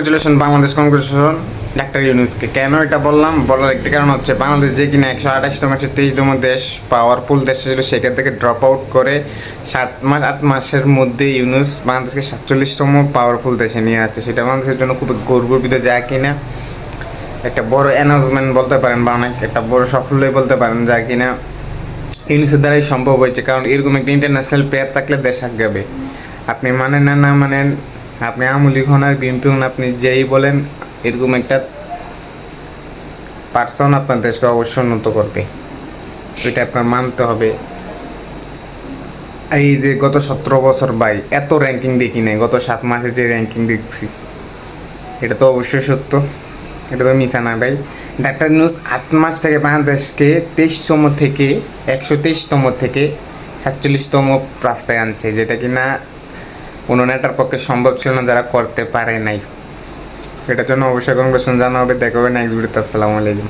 Congratulation Bangladesh congratulation doctor ইউনুসকে কেন এটা বললাম? বলার একটি কারণ হচ্ছে, বাংলাদেশ যে কিনা একশো আঠাশতম, একশো তেইশতম দেশ পাওয়ারফুল দেশ ছিল, সেখান থেকে ড্রপ আউট করে সাত মাস, আট মাসের মধ্যে ইউনুস বাংলাদেশকে সাতচল্লিশতম পাওয়ারফুল দেশে নিয়ে যাচ্ছে। সেটা বাংলাদেশের জন্য খুব গর্বিত যায় কিনা একটা বড় অ্যানাউন্সমেন্ট বলতে পারেন বা অনেক একটা বড় সাফল্যই বলতে পারেন, যা কিনা ইউনিসের দ্বারাই সম্ভব হয়েছে। কারণ এরকম একটা ইন্টারন্যাশনাল প্লেয়ার থাকলে দেশ আগাবে। আপনি মানেন না না মানেন আপনি আমুলি হন আর বিএনপি আপনি যেই বলেন, এরকম একটা পার্সন আপনার দেশকে অবশ্যই উন্নত করবে। এটা আপনার মানতে হবে। এই যে গত সতেরো বছর বাই এত র্যাঙ্কিং দেখি নাই, গত সাত মাসে যে র্যাঙ্কিং দেখছি, এটা তো অবশ্যই সত্য। এটা তো মিশা না ভাই। ডাক্তার নিউজ আট মাস থেকে বাংলাদেশকে তেইশতম থেকে একশো তেইশতম থেকে সাতচল্লিশতম রাস্তায় আনছে, যেটা কিনা কোনো নেতার পক্ষে সম্ভব ছিল না, যারা করতে পারে নাই। এটার জন্য অবশ্যই কংগ্রেশন জানা হবে দেখা হবে নেক্সট ভিডিওতে আসসালামু আলাইকুম।